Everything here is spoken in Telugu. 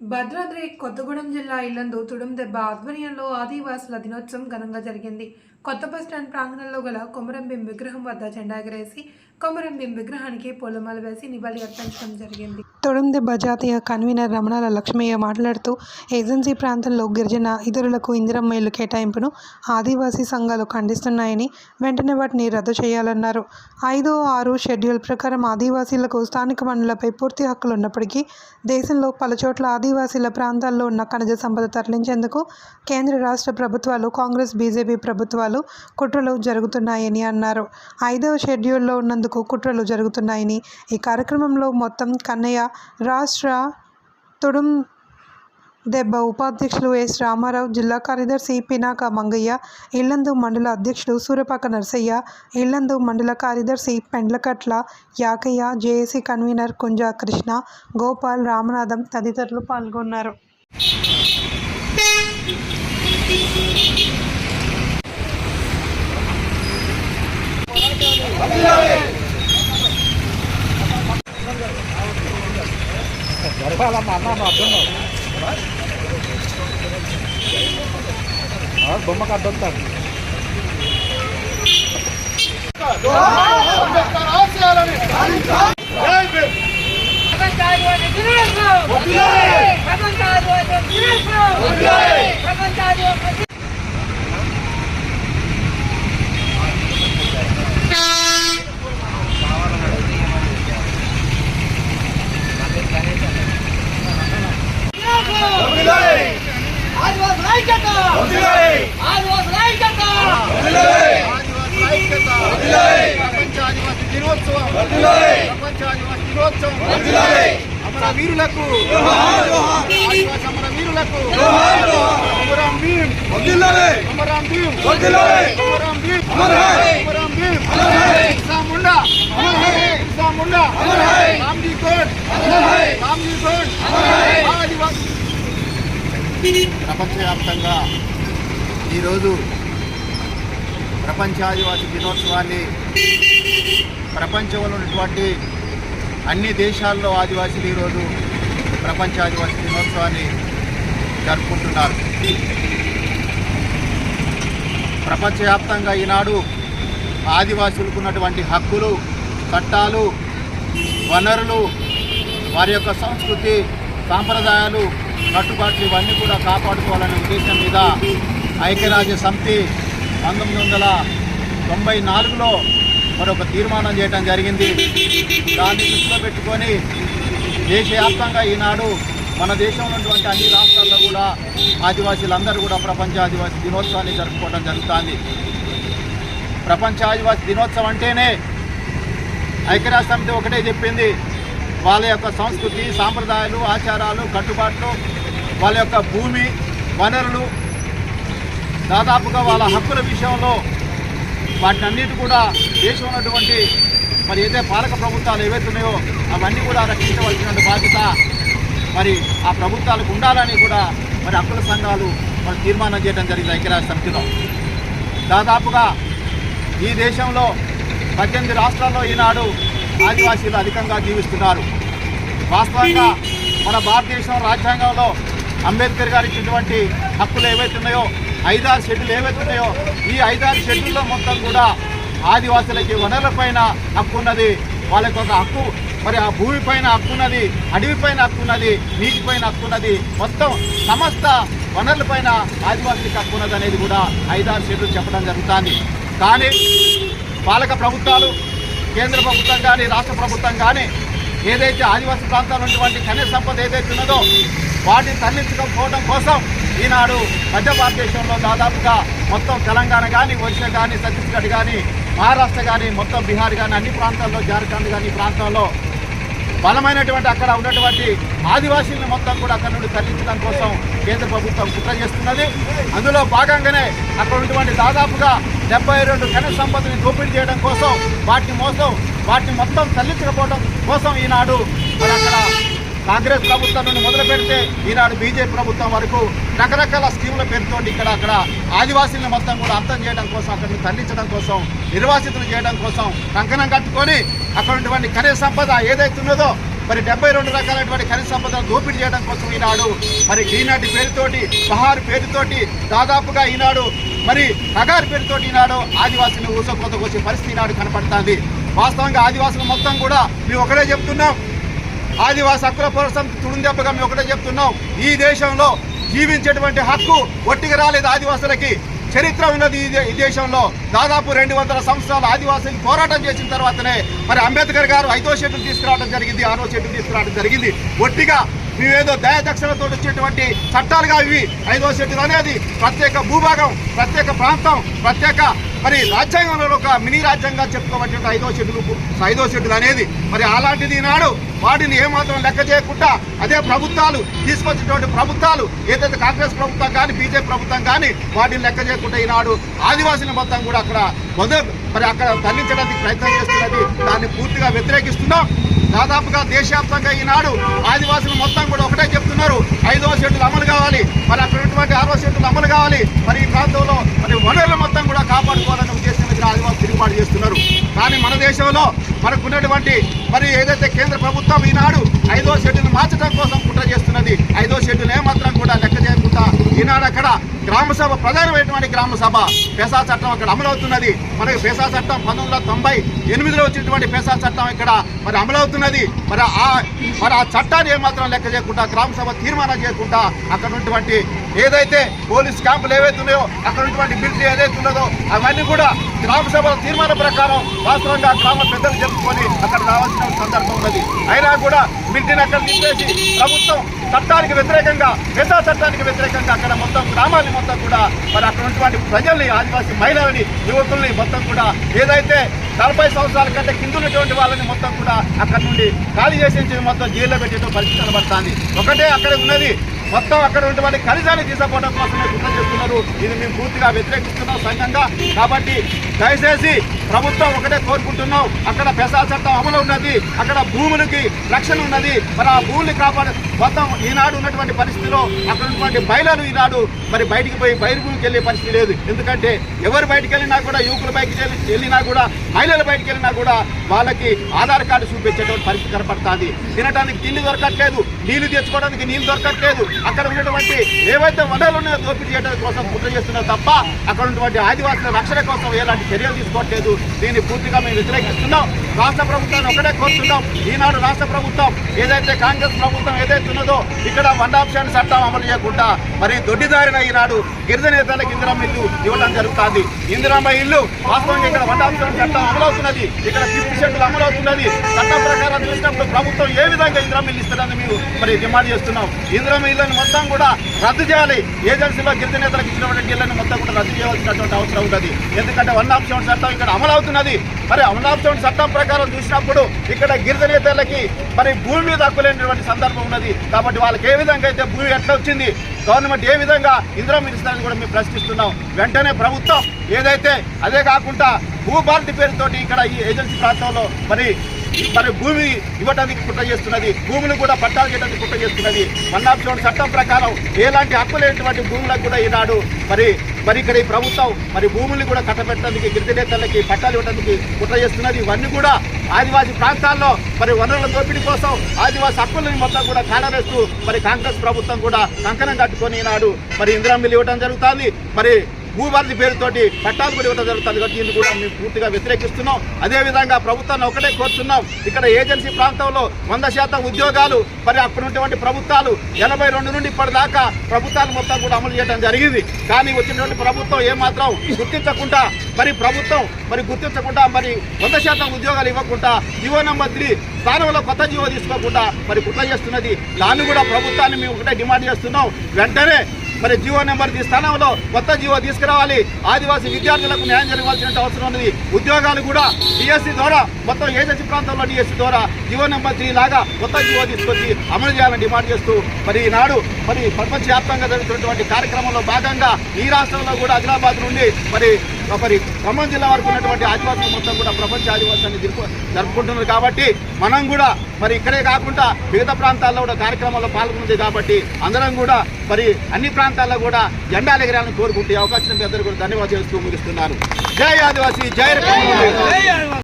భద్రాద్రి కొత్తగూడెం జిల్లా ఇల్లందు తుడుం దెబ్బ ఆధ్వర్యంలో ఆదివాసుల దినోత్సవం ఘనంగా జరిగింది. కొత్త బస్ స్టాండ్ ప్రాంగణంలో గల కొమరంభీం విగ్రహం వద్ద జెండా ఎగరేసి కొమరంభీం విగ్రహానికి పూలమాల వేసి నివాళి అర్పించడం జరిగింది. తొడుందెబ్బ బజాతీయ కన్వీనర్ రమణాల లక్ష్మయ్య మాట్లాడుతూ ఏజెన్సీ ప్రాంతంలో గిరిజన ఇతరులకు ఇందిరమ్మ ఇల్లు కేటాయింపును ఆదివాసీ సంఘాలు ఖండిస్తున్నాయని వెంటనే వాటిని రద్దు చేయాలన్నారు. ఐదో ఆరు షెడ్యూల్ ప్రకారం ఆదివాసీలకు స్థానిక వనరులపై పూర్తి హక్కులు ఉన్నప్పటికీ దేశంలో పలుచోట్ల ఆదివాసీల ప్రాంతాల్లో ఉన్న ఖనిజ సంపద తరలించేందుకు కేంద్ర రాష్ట్ర ప్రభుత్వాలు కాంగ్రెస్ బీజేపీ ప్రభుత్వాలు కుట్రలు జరుగుతున్నాయని అన్నారు. ఐదవ షెడ్యూల్లో ఉన్నందుకు కుట్రలు జరుగుతున్నాయని ఈ కార్యక్రమంలో మొత్తం కన్నయ్య రాష్ట్ర తుడుం దెబ్బ ఉపాధ్యక్షులు ఎస్. రామారావు జిల్లా కార్యదర్శి పినాక మంగయ్య ఇల్లందు మండల అధ్యక్షుడు సూరపాక నర్సయ్య ఇల్లందు మండల కార్యదర్శి పెండ్లకట్ల యాకయ్య జేఏసీ కన్వీనర్ కుంజా కృష్ణ గోపాల్ రామనాథం తదితరులు పాల్గొన్నారు. జరపాలమ్మా అన్న మా అర్థం బొమ్మకు అడ్డు వస్తాడు ఆదివాసుల ఐక్యత ఆదివాసుల ఐక్యత ప్రపంచ ఆదివాసీ దినోత్సవం ప్రపంచ అమర వీరులకు ఆదివాసీ అమర వీరులకు అమరాం భీమ్ అమరాం భీమ్ అమరాం భీమ్ అమరాం భీమ్ బిర్సా ముండా బిర్సా ముండా రామ్జీ కోట్ రామ్జీ కోట్ ఆదివాసీ. ప్రపంచవ్యాప్తంగా ఈరోజు ప్రపంచ ఆదివాసీ దినోత్సవాన్ని ప్రపంచంలో ఉన్నటువంటి అన్ని దేశాల్లో ఆదివాసీలు ఈరోజు ప్రపంచ ఆదివాసీ దినోత్సవాన్ని జరుపుకుంటున్నారు. ప్రపంచవ్యాప్తంగా ఈనాడు ఆదివాసులకు ఉన్నటువంటి హక్కులు చట్టాలు వనరులు వారి యొక్క సంస్కృతి సాంప్రదాయాలు కట్టుబాట్లు ఇవన్నీ కూడా కాపాడుకోవాలనే ఉద్దేశం మీద ఐక్యరాజ్య సమితి పంతొమ్మిది వందల తొంభై నాలుగులో మరొక తీర్మానం చేయడం జరిగింది. దాన్ని దృష్టిలో పెట్టుకొని దేశవ్యాప్తంగా ఈనాడు మన దేశంలో ఉన్నటువంటి అన్ని రాష్ట్రాల్లో కూడా ఆదివాసీలందరూ కూడా ప్రపంచ ఆదివాసీ దినోత్సవాన్ని జరుపుకోవడం జరుగుతుంది. ప్రపంచ ఆదివాసీ దినోత్సవం అంటేనే ఐక్యరాజ్య సమితి ఒకటే చెప్పింది. వాళ్ళ యొక్క సంస్కృతి సాంప్రదాయాలు ఆచారాలు కట్టుబాట్లు వాళ్ళ యొక్క భూమి వనరులు దాదాపుగా వాళ్ళ హక్కుల విషయంలో వాటినన్నిటి కూడా దేశం ఉన్నటువంటి మరి ఏదైతే పాలక ప్రభుత్వాలు ఏవైతే ఉన్నాయో అవన్నీ కూడా రక్షించవలసిన బాధ్యత మరి ఆ ప్రభుత్వాలకు ఉండాలని కూడా మరి హక్కుల సంఘాలు మరి తీర్మానం చేయడం జరిగింది ఐక్యరాజ్య సమితిలో. దాదాపుగా ఈ దేశంలో పద్దెనిమిది రాష్ట్రాల్లో ఈనాడు ఆదివాసీలు అధికంగా జీవిస్తున్నారు. వాస్తవంగా మన భారతదేశం రాజ్యాంగంలో అంబేద్కర్ గారు ఇచ్చినటువంటి హక్కులు ఏవైతే ఉన్నాయో ఐదారు షెడ్యూల్ ఏవైతున్నాయో ఈ ఐదారు షెడ్యూల్లో మొత్తం కూడా ఆదివాసులకి వనరులపైన హక్కు ఉన్నది. వాళ్ళకి ఒక హక్కు మరి ఆ భూమి పైన హక్కు ఉన్నది అడవి పైన హక్కు ఉన్నది నీటి పైన హక్కు ఉన్నది. మొత్తం సమస్త వనరులపైన ఆదివాసులకు హక్కు ఉన్నది అనేది కూడా ఐదారు షెడ్యూల్ చెప్పడం జరుగుతుంది. కానీ పాలక ప్రభుత్వాలు కేంద్ర ప్రభుత్వం కానీ రాష్ట్ర ప్రభుత్వం కానీ ఏదైతే ఆదివాసీ ప్రాంతాల ఉన్నటువంటి ఖనిజ సంపద ఏదైతే ఉన్నదో వాటిని తరలించకపోవడం కోసం ఈనాడు మధ్య భారతదేశంలో దాదాపుగా మొత్తం తెలంగాణ కానీ ఒడిశా కానీ ఛత్తీస్గఢ్ కానీ మహారాష్ట్ర కానీ మొత్తం బీహార్ కానీ అన్ని ప్రాంతాల్లో జార్ఖండ్ కానీ ప్రాంతాల్లో బలమైనటువంటి అక్కడ ఉన్నటువంటి ఆదివాసీలను మొత్తం కూడా అక్కడ నుండి తరలించడం కోసం కేంద్ర ప్రభుత్వం కుట్ర చేస్తున్నది. అందులో భాగంగానే అక్కడ ఉన్నటువంటి దాదాపుగా డెబ్బై రెండు ఖనిజ సంపదని దోపిడీ చేయడం కోసం వాటిని మోసం వాటిని మొత్తం తరలించకపోవడం కోసం ఈనాడు మరి అక్కడ కాంగ్రెస్ ప్రభుత్వం నుండి మొదలు పెడితే ఈనాడు బీజేపీ ప్రభుత్వం వరకు రకరకాల స్కీముల పేరుతో ఇక్కడ అక్కడ ఆదివాసీలను మొత్తం కూడా అంతం చేయడం కోసం అక్కడిని తరలించడం కోసం నిర్వాసితులు చేయడం కోసం కంకణం కట్టుకొని అక్కడ ఉన్నటువంటి ఖనిజ సంపద ఏదైతే ఉన్నదో మరి డెబ్బై రెండు రకాలైనటువంటి ఖనిజ సంపదను దోపిడీ చేయడం కోసం ఈనాడు మరి ఈనాటి పేరుతోటి బహార్ పేరుతోటి దాదాపుగా ఈనాడు మరి నగారు పేరుతోటి ఈనాడు ఆదివాసీలు ఊసకోతకు వచ్చే పరిస్థితి ఈనాడు కనపడుతుంది. వాస్తవంగా ఆదివాసులు మొత్తం కూడా మేము ఒకటే చెప్తున్నాం ఆదివాసి హక్కుల పోరాటం తుడుందెబ్బగా మేము ఒకటే చెప్తున్నాం. ఈ దేశంలో జీవించేటువంటి హక్కు ఒట్టిగా రాలేదు ఆదివాసులకి. చరిత్ర ఉన్నది ఈ దే- ఈ దేశంలో. దాదాపు రెండు వందల సంవత్సరాలు ఆదివాసులు పోరాటం చేసిన తర్వాతనే మరి అంబేద్కర్ గారు ఐదో షెడ్యూల్ తీసుకురావడం జరిగింది ఆరో షెడ్యూల్ తీసుకురావడం జరిగింది. ఒట్టిగా మేమేదో దయాదక్షిణతో వచ్చేటువంటి చట్టాలుగా ఇవి. ఐదో షెడ్యూల్ అనేది ప్రత్యేక భూభాగం ప్రత్యేక ప్రాంతం ప్రత్యేక మరి రాజ్యాంగంలో ఒక మినీ రాజ్యాంగం చెప్పుకోవచ్చు ఐదో షెడ్యూల్ ఐదో షెడ్యూల్ అనేది మరి అలాంటిది ఈనాడు వాటిని ఏమాత్రం లెక్క చేయకుండా అదే ప్రభుత్వాలు తీసుకొచ్చినటువంటి ప్రభుత్వాలు ఏదైతే కాంగ్రెస్ ప్రభుత్వం కానీ బీజేపీ ప్రభుత్వం కానీ వాటిని లెక్క చేయకుండా ఈనాడు ఆదివాసీల మొత్తం కూడా అక్కడ మరి అక్కడ తరలించడానికి ప్రయత్నం చేస్తున్నది. దాన్ని పూర్తిగా వ్యతిరేకిస్తున్నాం. దాదాపుగా దేశవ్యాప్తంగా ఈనాడు ఆదివాసులు మొత్తం కూడా ఒకటే చెప్తున్నారు. ఐదవ షెడ్యూల్ అమలు కావాలి. మరి అక్కడ ఆరవ ఆరో షెడ్యూల్ అమలు కావాలి. మరి ఈ ప్రాంతంలో మరి వనరులు మొత్తం కూడా కాపాడుకోవాలనే ఉద్దేశం మీద ఆదివాసులు తిరుగుబాటు చేస్తున్నారు. కానీ మన దేశంలో మనకున్నటువంటి మరి ఏదైతే కేంద్ర ప్రభుత్వం ఈనాడు ఐదో షెడ్యూల్ మార్చడం కోసం కుట్ర చేస్తున్నది ఐదో షెడ్యూల్ ఏమాత్రం కూడా లెక్క చేయకుండా ఈనాడు అక్కడ గ్రామ సభ ప్రధానమైనటువంటి గ్రామ సభ. పెసా చట్టం అక్కడ అమలవుతున్నది. మనకి పెసా చట్టం పంతొమ్మిది వందల తొంభై ఎనిమిదిలో వచ్చినటువంటి పెసా చట్టం ఇక్కడ మరి అమలవుతున్నది. మరి ఆ మరి ఆ చట్టాన్ని ఏమాత్రం లెక్క చేయకుండా గ్రామ సభ తీర్మానం చేయకుండా అక్కడ ఉన్నటువంటి ఏదైతే పోలీస్ క్యాంపులు ఏవైతే ఉన్నాయో అక్కడ ఉన్నటువంటి మిలిటరీ ఏదైతే ఉన్నదో అవన్నీ కూడా గ్రామ సభల తీర్మానం ప్రకారం వాస్తవంగా గ్రామ పెద్దలు చెప్పుకొని అక్కడ రావాల్సిన సందర్భం ఉన్నది. అయినా కూడా మిలిటరీని అక్కడ తీసేసి ప్రభుత్వం చట్టానికి వ్యతిరేకంగా పెద్ద చట్టానికి వ్యతిరేకంగా అక్కడ మొత్తం గ్రామాన్ని మొత్తం కూడా మరి అక్కడ ఉన్నటువంటి ప్రజల్ని ఆదివాసీ మహిళలని యువకుల్ని మొత్తం కూడా ఏదైతే నలభై సంవత్సరాల కంటే కింద ఉన్నటువంటి వాళ్ళని మొత్తం కూడా అక్కడ నుండి ఖాళీ చేసి మొత్తం జైల్లో పెట్టే పరిస్థితి కనబడుతుంది. ఒకటే అక్కడ ఉన్నది మొత్తం అక్కడ ఉన్నటువంటి ఖనిజాన్ని తీసుకోవడం కోసమే గుర్తు చేస్తున్నారు. ఇది మేము పూర్తిగా వ్యతిరేకిస్తున్నాం సంఘంగా. కాబట్టి దయచేసి ప్రభుత్వం ఒకటే కోరుకుంటున్నాం. అక్కడ పెసా చట్టం అమలు ఉన్నది. అక్కడ భూములకి రక్షణ ఉన్నది. మరి ఆ భూముల్ని కాపాడు మొత్తం ఈనాడు ఉన్నటువంటి పరిస్థితిలో అక్కడ ఉన్నటువంటి ఈనాడు మరి బయటికి పోయి బయలుకి వెళ్ళే పరిస్థితి లేదు. ఎందుకంటే ఎవరు బయటికి వెళ్ళినా కూడా యువకులు బయటికి వెళ్ళినా కూడా మహిళలు బయటికి వెళ్ళినా కూడా వాళ్ళకి ఆధార్ కార్డు చూపించేటువంటి పరిస్థితి కనపడుతుంది. తినడానికి తిండి దొరకట్లేదు నీళ్ళు తెచ్చుకోవడానికి నీళ్ళు దొరకట్లేదు. అక్కడ ఉన్నటువంటి ఏవైతే వనరులు ఉన్నాయో దోపిడీ చేయడం కోసం కుట్ర చేస్తున్నారు తప్ప అక్కడ ఉన్నటువంటి ఆదివాసుల రక్షణ కోసం ఎలాంటి చర్యలు తీసుకోవట్లేదు. దీన్ని పూర్తిగా మేము వ్యతిరేకిస్తున్నాం. రాష్ట్ర ప్రభుత్వాన్ని ఒకటే కోరుతున్నాం. ఈనాడు రాష్ట్ర ప్రభుత్వం ఏదైతే కాంగ్రెస్ ప్రభుత్వం ఏదైతే ఉన్నదో ఇక్కడ వన్ ఆప్షన్ చట్టం అమలు చేయకుండా మరి దొడ్డిదారిన ఈనాడు గిరిజన నేతలకు ఇందిరమ్మ ఇల్లు ఇవ్వడం జరుగుతుంది. ఇందిరమ్మ ఇల్లు వాస్తవంగా ఇక్కడ వన్ ఆప్షన్ చట్టం అమలవుతున్నది. ఇక్కడ ఫిఫ్టీ షెడ్యూల్ అవుతున్నది చట్టం ప్రకారం చూసినప్పుడు ప్రభుత్వం ఏ విధంగా ఇందిరమ్మ ఇస్తుందని మేము మరి డిమాండ్ చేస్తున్నాం. ఇందిరమ్మ మొత్తం కూడా రద్దు చేయాలి. ఏజెన్సీలో గిరిజన నేతలకు ఇచ్చినటువంటి ఇళ్ళను మొత్తం కూడా రద్దు చేయవలసినటువంటి అవసరం ఉంటుంది ఎందుకంటే వన్ ఆప్షన్ చట్టం ఇక్కడ అమలవుతున్నది. మరి వన్ ఆప్షన్ చట్టం ప్రకారం చూసినప్పుడు ఇక్కడ గిరిజనేతలకి మరి భూమి మీద హక్కులేనటువంటి సందర్భం ఉన్నది. కాబట్టి వాళ్ళకి ఏ విధంగా అయితే భూమి ఎట్లా వచ్చింది గవర్నమెంట్ ఏ విధంగా ఇందిరా ఇస్తారని కూడా మేము ప్రశ్నిస్తున్నాం. వెంటనే ప్రభుత్వం ఏదైతే అదే కాకుండా భూభారతి పేరుతో ఇక్కడ ఈ ఏజెన్సీ ప్రాంతంలో మరి మరి భూమి ఇవ్వడానికి కుట్ర చేస్తున్నది భూములు కూడా పట్టాలు చేయడానికి కుట్ర చేస్తున్నది. వన్ జోన్ చట్టం ప్రకారం ఎలాంటి హక్కు లేనటువంటి భూములకు కూడా ఈనాడు మరి మరి ఇక్కడ ఈ ప్రభుత్వం మరి భూముల్ని కూడా కట్టబెట్టడానికి గిరిజనేతలకి పట్టాలు ఇవ్వడానికి కుట్ర చేస్తున్నది. ఇవన్నీ కూడా ఆదివాసీ ప్రాంతాల్లో మరి వనరుల దోపిడీ కోసం ఆదివాసీ హక్కులను మొత్తం కూడా కాడవేస్తూ మరి కాంగ్రెస్ ప్రభుత్వం కూడా కంకణం కట్టుకొని ఈనాడు మరి ఇందిరామిల్లు ఇవ్వడం జరుగుతుంది. మరి భూభారతి పేరుతోటి పట్టాలు కూడా ఇవ్వడం జరుగుతుంది కాబట్టి దీన్ని కూడా మేము పూర్తిగా వ్యతిరేకిస్తున్నాం. అదేవిధంగా ప్రభుత్వాన్ని ఒకటే కోరుతున్నాం. ఇక్కడ ఏజెన్సీ ప్రాంతంలో వంద శాతం ఉద్యోగాలు మరి అక్కడ ప్రభుత్వాలు ఎనభై రెండు నుండి ఇప్పటిదాకా ప్రభుత్వాలు మొత్తం కూడా అమలు చేయడం జరిగింది. కానీ వచ్చినటువంటి ప్రభుత్వం ఏమాత్రం గుర్తించకుండా మరి ప్రభుత్వం మరి గుర్తించకుండా మరి వంద శాతం ఉద్యోగాలు ఇవ్వకుండా జీవో నంబర్ త్రీ స్థానంలో కొత్త జీవో తీసుకోకుండా మరి కుట్ర చేస్తున్నది. దాన్ని కూడా ప్రభుత్వాన్ని మేము ఒకటే డిమాండ్ చేస్తున్నాం. వెంటనే మరి జీవో నెంబర్ ఈ స్థానంలో కొత్త జీవో తీసుకురావాలి. ఆదివాసీ విద్యార్థులకు న్యాయం జరగాల్సిన అవసరం ఉన్నది. ఉద్యోగాలు కూడా డిఎస్సి ద్వారా మొత్తం ఏజెన్సీ ప్రాంతంలో డిఎస్సి ద్వారా జీవో నెంబర్ త్రీ లాగా కొత్త జీవో తీసుకొచ్చి అమలు చేయాలని డిమాండ్ చేస్తూ మరి ఈనాడు మరి ప్రపంచవ్యాప్తంగా జరుగుతున్నటువంటి కార్యక్రమంలో భాగంగా ఈ రాష్ట్రంలో కూడా ఆదిలాబాద్ నుండి మరి మరి ఖమ్మం జిల్లా వరకు ఉన్నటువంటి ఆదివాసులు మొత్తం కూడా ప్రపంచ ఆదివాసాన్ని జరుపు జరుపుకుంటున్నారు కాబట్టి మనం కూడా మరి ఇక్కడే కాకుండా మిగతా ప్రాంతాల్లో కూడా కార్యక్రమాల్లో పాల్గొన్నది కాబట్టి అందరం కూడా మరి అన్ని ప్రాంతాల్లో కూడా జెండాలు ఎగరాలని కోరుకుంటే అవకాశం మీ అందరూ కూడా ధన్యవాదాలు చేస్తూ ముగిస్తున్నారు జై ఆదివాసీ జై